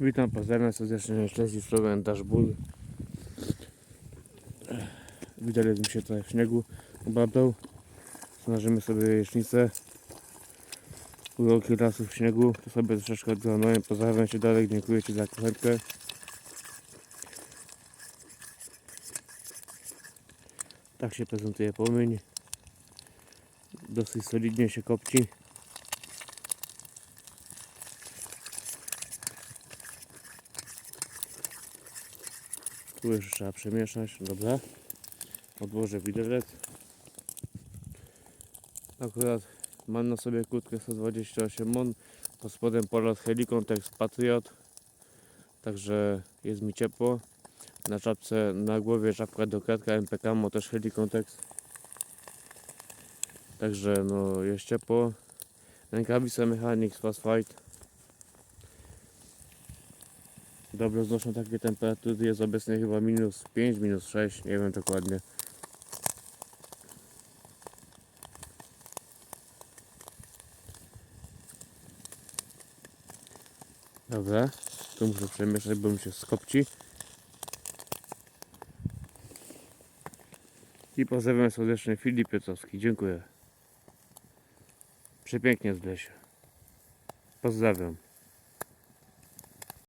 Witam, pozdrawiam serdecznie Śledzi Słowen Dashbull. Widelec mi się tutaj w śniegu obabdał. Snażymy sobie jajecznicę. Uroki lasu w śniegu. To sobie troszeczkę odgrzałem. Pozdrawiam się dalej. Dziękuję Ci za kuchenkę. Tak się prezentuje płomień. Dosyć solidnie się kopci. Tu jeszcze trzeba przemieszać, dobra. Odłożę widelec. Akurat mam na sobie kurtkę 128 mon. Pod spodem Polar Helicontex Patriot. Także jest mi ciepło. Na czapce, na głowie czapka do kratka MPK, ma też Helicontex. Także no jest ciepło. Rękawice Mechanics Fast Fight. Dobrze znoszą takie temperatury, jest obecnie chyba minus 5, minus 6, nie wiem dokładnie. Dobra, tu muszę przemieszać, bo mi się skopci. I pozdrawiam serdecznie Filip Piotrowski, dziękuję. Przepięknie z lesie. Pozdrawiam.